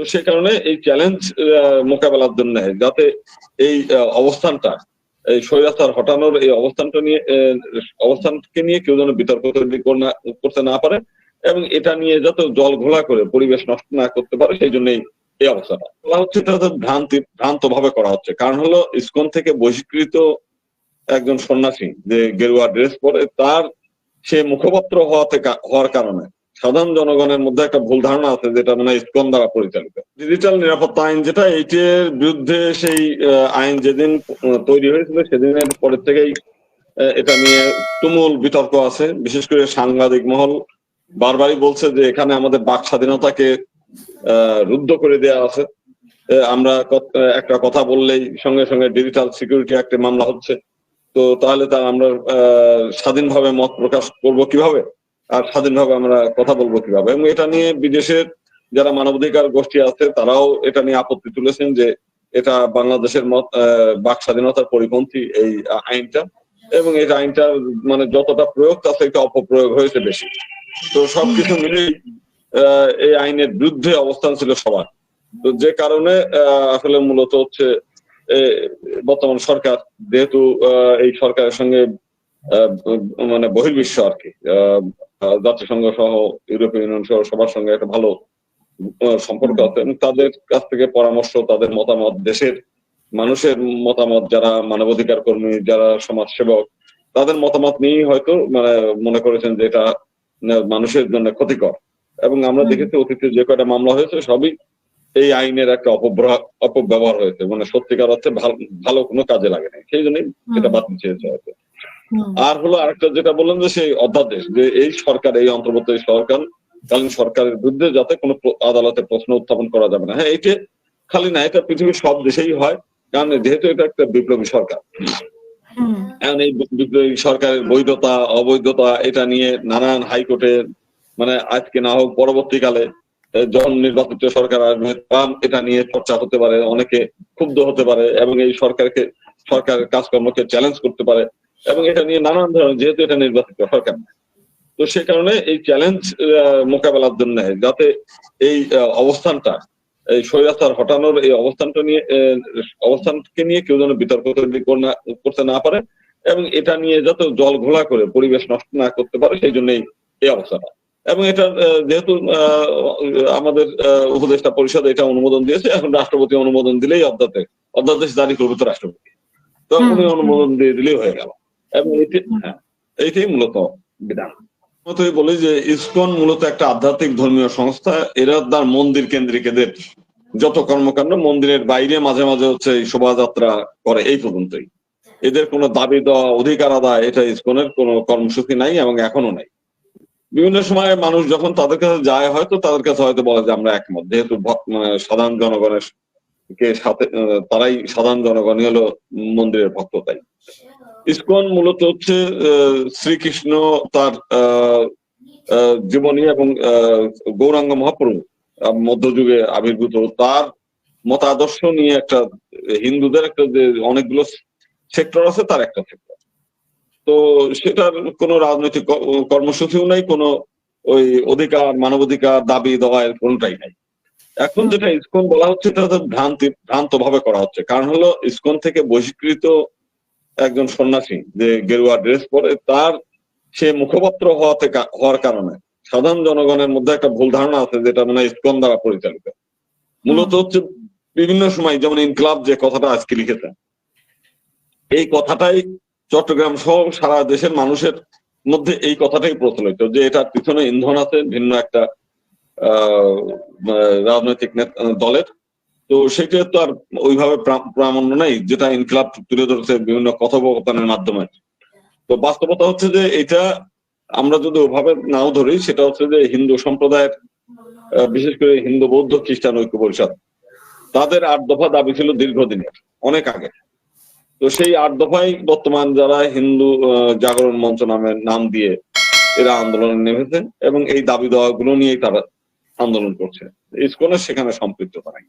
তো সে কারণে এই চ্যালেঞ্জ মোকাবেলার জন্য যাতে এই অবস্থানটা, এই স্বৈরাচার হটানোর এই অবস্থানটা নিয়ে অবস্থানকে নিয়ে কেউ যেন বিতর্ক তৈরি করতে না পারে এবং এটা নিয়ে যাতে জল ঘোলা করে পরিবেশ নষ্ট না করতে পারে, সেই জন্যই এই অবস্থাটা। বলা হচ্ছে এটা ভ্রান্তি ভ্রান্ত ভাবে করা হচ্ছে। কারণ হলো, ইসকন থেকে বহিষ্কৃত একজন সন্ন্যাসী যে গেরুয়া ড্রেস পরে, তার সে মুখপাত্র হওয়াতে হওয়ার কারণে সাধারণ জনগণের মধ্যে একটা ভুল ধারণা আছে যেটা মানে ইসকন দ্বারা পরিচালিত। ডিজিটাল নিরাপত্তা আইন যেটা এইটির বিরুদ্ধে সেই আইন যেদিন তৈরি হয়েছিল সেদিনের পরের থেকেই এটা নিয়ে তুমুল বিতর্ক আছে। বিশেষ করে সাংবাদিক মহল বারবারই বলছে যে এখানে আমাদের বাক স্বাধীনতাকে রুদ্ধ করে দেওয়া আছে। আমরা একটা কথা বললেই সঙ্গে সঙ্গে ডিজিটাল সিকিউরিটি অ্যাক্টে মামলা হচ্ছে। তো তাহলে তার আমরা স্বাধীনভাবে মত প্রকাশ করব কীভাবে? আর স্বাধীনভাবে আমরা কথা বলব কীভাবে? এবং এটা নিয়ে বিদেশের যারা মানবাধিকার গোষ্ঠী আছে, তারাও এটা নিয়ে আপত্তি তুলেছেন যে এটা বাংলাদেশের মত বাক স্বাধীনতার পরিপন্থী এই আইনটা। এবং এই আইনটা মানে যতটা প্রয়োগ, তার থেকে অপপ্রয়োগ হয়েছে বেশি। তো সবকিছু মিলেই এই আইনের বিরুদ্ধে অবস্থান ছিল সবার। তো যে কারণে আসলে মূলত হচ্ছে বর্তমান সরকার, যেহেতু এই সরকারের সঙ্গে মানে বহির্বিশ্ব আর কি। জাতিসংঘ সহ ইউরোপীয় ইউনিয়ন সহ সবার সঙ্গে একটা ভালো সম্পর্ক আছে। এবং তাদের কাছ থেকে পরামর্শ তাদের মতামত দেশের মানুষের মতামত যারা মানবাধিকার কর্মী যারা সমাজ সেবক তাদের মতামত নিয়েই হয়তো মানে মনে করেছেন যে এটা মানুষের জন্য ক্ষতিকর। এবং আমরা দেখেছি অতীতে যে কয়টা মামলা হয়েছে সবই এই আইনের একটা অপব্যবহার অপব্যবহার হয়েছে। মানে সত্যিকার অর্থে ভালো ভালো কোনো কাজে লাগে না সেই জন্যই এটা বাতিল চেয়েছে হয়তো। আর হলো আরেকটা যেটা বললেন যে সেই অধ্যাদেশ যে এই সরকার এই অন্তর্বর্তী সরকার কালীন সরকারের বিরুদ্ধে যাতে কোনো আদালতে প্রশ্ন উত্থাপন করা যাবে না। হ্যাঁ এটা খালি না এটা পৃথিবীর সব দেশেই হয়। কারণ যেহেতু এটা একটা বিপ্লবী সরকার। এখন এই বিপ্লবী সরকারের বৈধতা অবৈধতা এটা নিয়ে নানান হাইকোর্টে মানে আজকে না হোক পরবর্তীকালে যখন নির্বাচিত সরকার আসবে এটা নিয়ে চর্চা হতে পারে অনেকে ক্ষুব্ধ হতে পারে এবং এই সরকারকে সরকারের কাজকর্মকে চ্যালেঞ্জ করতে পারে। এবং এটা নিয়ে নানান ধরনের যেহেতু এটা নির্বাচিত সরকার তো সে কারণে এই চ্যালেঞ্জ মোকাবেলার জন্য যাতে এই অবস্থানটা এই স্বৈরাচার হটানোর এই অবস্থানটা নিয়ে অবস্থানকে নিয়ে কেউ যেন বিতর্ক তৈরি করতে না পারে এবং এটা নিয়ে যাতে জল ঘোলা করে পরিবেশ নষ্ট না করতে পারে সেই জন্যই এই অবস্থাটা। এবং এটা যেহেতু আহ, আমাদের উপদেষ্টা পরিষদ এটা অনুমোদন দিয়েছে এখন রাষ্ট্রপতি অনুমোদন দিলেই অধ্যাদেশ অধ্যাদেশ জারি করবে তো রাষ্ট্রপতি। তো হুম, উনি হুম। অনুমোদন দিয়ে দিলেই হয়ে গেল। এবং এটি হ্যাঁ মূলত বিধান মতই বলি যে ইসকন মূলত একটা আধ্যাত্মিক ধর্মীয় সংস্থা। এরা তার মন্দির কেন্দ্রিক এদের যত কর্মকাণ্ড, মন্দিরের বাইরে মাঝে মাঝে হচ্ছে শোভাযাত্রা করে এই পর্যন্তই। এদের কোনো দাবি দেওয়া, অধিকার আদায়, এটা ইসকনের কোনো কর্মসূচি নাই এবং এখনও নাই। বিভিন্ন সময় মানুষ যখন তাদের কাছে যায়, হয়তো তাদের কাছে হয়তো বলে যে আমরা একমত। যেহেতু মানে সাধারণ জনগণের কে সাথে, তারাই সাধারণ জনগণই হলো মন্দিরের ভক্ত, তাই। ইসকন মূলত হচ্ছে শ্রীকৃষ্ণ তার জীবনী এবং গৌরাঙ্গ মহাপ্রভু মধ্যযুগে আবির্ভূত। তার মতাদর্শ নিয়ে একটা হিন্দুদের একটা যে অনেকগুলো সেক্টর আছে, তার একটা সেক্টর। তো সেটার কোনো রাজনৈতিক কর্মসূচিও নাই, কোনো ওই অধিকার, মানবাধিকার, দাবি দেওয়া এর কোনোটাই নাই। এখন যেটা ইসকন বলা হচ্ছে, এটা ভ্রান্তি ভ্রান্ত ভাবে করা হচ্ছে। কারণ হলো, ইসকন থেকে বহিষ্কৃত একজন সন্ন্যাসী যে গেরুয়া ড্রেস পরে, তার সে মুখপাত্র হওয়াতে হওয়ার কারণে সাধারণ জনগণের মধ্যে একটা ভুল ধারণা আছে যেটা মানে ইসকন দ্বারা পরিচালিত। মূলত হচ্ছে বিভিন্ন সময় যেমন ইনকলাব যে কথাটা আজকে লিখেছেন, এই কথাটাই চট্টগ্রাম সহ সারা দেশের মানুষের মধ্যে এই কথাটাই প্রচলিত যে এটার পিছনে ইন্ধন আছে, ভিন্ন একটা রাজনৈতিক নেতা- দলের তো সেটা তো আর ওইভাবে প্রামাণ্য নাই, যেটা ইনকলাব তুলে ধরেছে বিভিন্ন কথোপকথনের মাধ্যমে। তো বাস্তবতা হচ্ছে যে এটা আমরা যদি ওভাবে নাও ধরি, সেটা হচ্ছে যে হিন্দু সম্প্রদায়ের বিশেষ করে হিন্দু বৌদ্ধ খ্রিস্টান ঐক্য পরিষদ, তাদের আট দফা দাবি ছিল দীর্ঘদিনের, অনেক আগে। তো সেই আট দফায় বর্তমান যারা হিন্দু জাগরণ মঞ্চ নামে নাম দিয়ে এরা আন্দোলনে নেমেছে এবং এই দাবি দেওয়া গুলো নিয়েই তারা আন্দোলন করছে। ইসকনের সেখানে সম্পৃক্ততা নাই